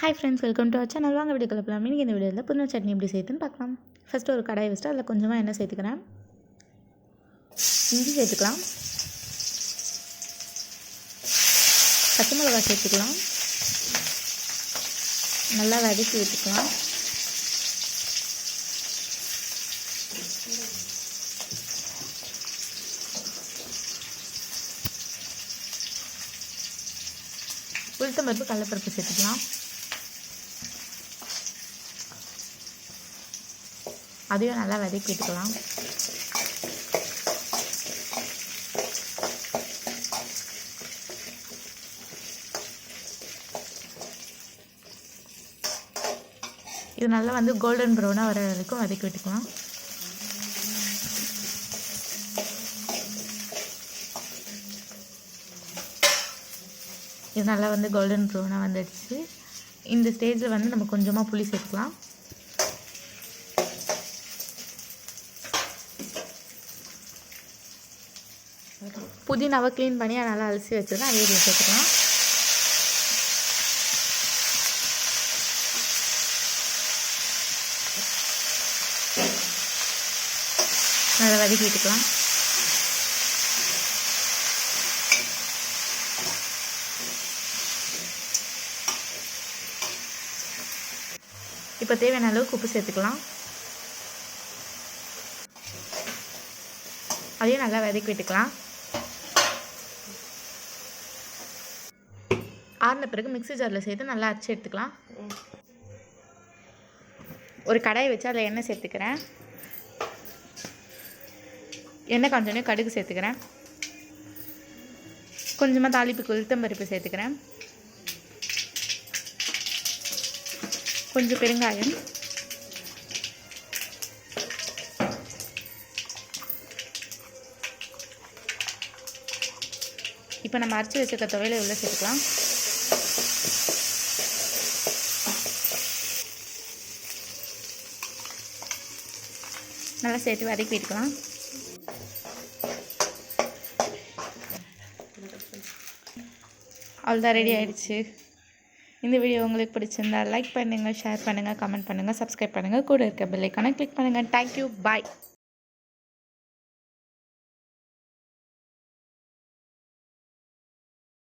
Hi friends welcome to our channel வாங்க video கிளப்பலாம் இன்றைக்கி இந்த வீடியோவில் புதினா சட்னி எப்படி செய்யுதுன்னு பார்க்கலாம். ஃபஸ்ட்டு ஒரு கடாயை வச்சுட்டு அதில் கொஞ்சமாக எண்ணெய் சேர்த்துக்கிறேன். இஞ்சி சேர்த்துக்கலாம். பச்சை மிளகாய் சேர்த்துக்கலாம். நல்லா வதக்கி வச்சுக்கலாம் உளுத்தம்பருப்பு கடலப்பருப்பு சேர்த்துக்கலாம். அதையும் நல்லா வதக்கி விட்டுக்கலாம் இது நல்லா வந்து கோல்டன் ப்ரௌனாக வர வரைக்கும் வதக்கி விட்டுக்கலாம். இது நல்லா வந்து கோல்டன் ப்ரௌனாக வந்துடுச்சு. இந்த ஸ்டேஜில் வந்து நம்ம கொஞ்சமாக புளி சேர்த்துக்கலாம். புதினாவை க்ளீன் பண்ணி நல்லா அலசி வச்சுருக்கேன் அதே இதில் சேர்த்துக்கலாம் நல்லா வதக்கிட்டுக்கலாம் இப்போ தேவையான அளவுக்கு உப்பு சேர்த்துக்கலாம். அதையும் நல்லா வதக்கி விட்டுக்கலாம். ஆறின பிறகு மிக்ஸி ஜாரில் சேர்த்து நல்லா அரைச்சி எடுத்துக்கலாம். ஒரு கடாயை வச்சு அதில் எண்ணெய் சேர்த்துக்கிறேன். எண்ணெய் காஞ்சோடனே கடுகு சேர்த்துக்கிறேன். கொஞ்சமாக தாளிப்புக்கு உளுத்தம்பருப்பு சேர்த்துக்கிறேன். கொஞ்சம் பெருங்காயம். இப்போ நம்ம அரைச்சி வச்சுருக்க துவையில உள்ள சேர்த்துக்கலாம். நல்லா சேர்த்து வதக்கி விட்டுக்கலாம் அவ்வளோதான் ரெடி ஆகிடுச்சு இந்த வீடியோ உங்களுக்கு பிடிச்சிருந்தா லைக் பண்ணுங்கள் ஷேர் பண்ணுங்கள் கமெண்ட் பண்ணுங்கள் சப்ஸ்கிரைப் பண்ணுங்கள் கூட இருக்க பெல்லைக்கான கிளிக் பண்ணுங்கள் தேங்க்யூ பாய்